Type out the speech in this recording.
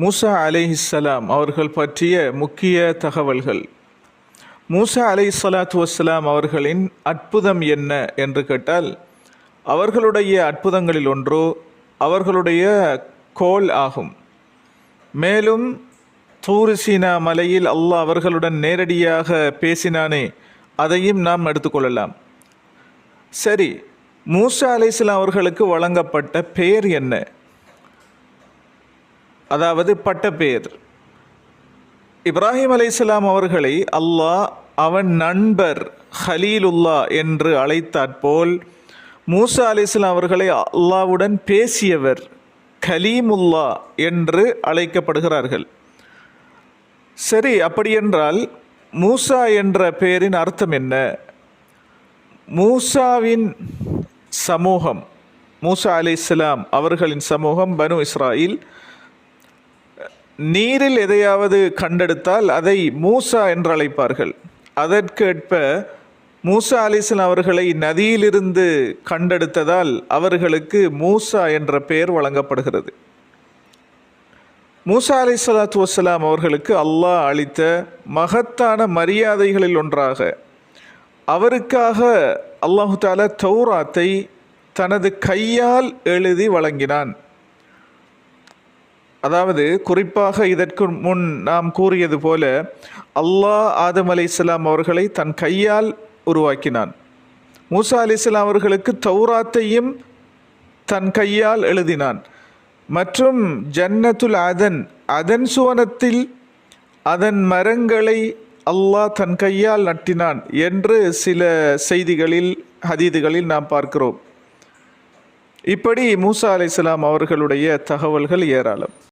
மூசா அலைஹிஸ்ஸலாம் அவர்கள் பற்றிய முக்கிய தகவல்கள். மூசா அலை சலாத்து வஸ்ஸலாம் அவர்களின் அற்புதம் என்ன என்று கேட்டால் அவர்களுடைய அற்புதங்களில் ஒன்று அவர்களுடைய கோல் ஆகும். மேலும் தூரிசீனா மலையில் அல்லாஹ் அவர்களுடன் நேரடியாக பேசினானே அதையும் நாம் எடுத்துக்கொள்ளலாம் சரி மூசா அலைஹிஸ்ஸலாம் அவர்களுக்கு வழங்கப்பட்ட பெயர் என்ன? அதாவது பட்டப்பேர். இப்ராஹிம் அலைஹிஸ்ஸலாம் அவர்களை அல்லாஹ் அவன் நண்பர் ஹலீலுல்லா என்று அழைத்தாற்போல் மூசா அலிஸ்லாம் அவர்களை அல்லாவுடன் பேசியவர் கலீமுல்லா என்று அழைக்கப்படுகிறார்கள். சரி அப்படியென்றால் மூசா என்ற பெயரின் அர்த்தம் என்ன? மூசாவின் சமூகம் மூசா அலி இஸ்லாம் அவர்களின் சமூகம் பனு இஸ்ராயில் நீரில் எதையாவது கண்டெடுத்தால் அதை மூசா என்று அழைப்பார்கள் அதற்கேற்ப மூசா அலிசன் அவர்களை நதியிலிருந்து கண்டெடுத்ததால் அவர்களுக்கு மூசா என்ற பெயர் வழங்கப்படுகிறது. மூசா அலி சலாத்து வசலாம் அவர்களுக்கு அல்லாஹ் அளித்த மகத்தான மரியாதைகளில் ஒன்றாக அவருக்காக அல்லாஹு தாலா தௌராத்தை தனது கையால் எழுதி வழங்கினான். அதாவது குறிப்பாக இதற்கு முன் நாம் கூறியது போல அல்லாஹ் ஆதம் அலி இஸ்லாம் அவர்களை தன் கையால் உருவாக்கினான். மூசா அலி இஸ்லாம் அவர்களுக்கு தௌராத்தையும் தன் கையால் எழுதினான். மற்றும் ஜன்னத்துல் அதன் அதன் சுவனத்தில் அதன் மரங்களை அல்லாஹ் தன் கையால் நட்டினான் என்று சில செய்திகளில் ஹதீதுகளில் நாம் பார்க்கிறோம். இப்படி மூசா அலிஸ்லாம் அவர்களுடைய தகவல்கள் ஏராளம்.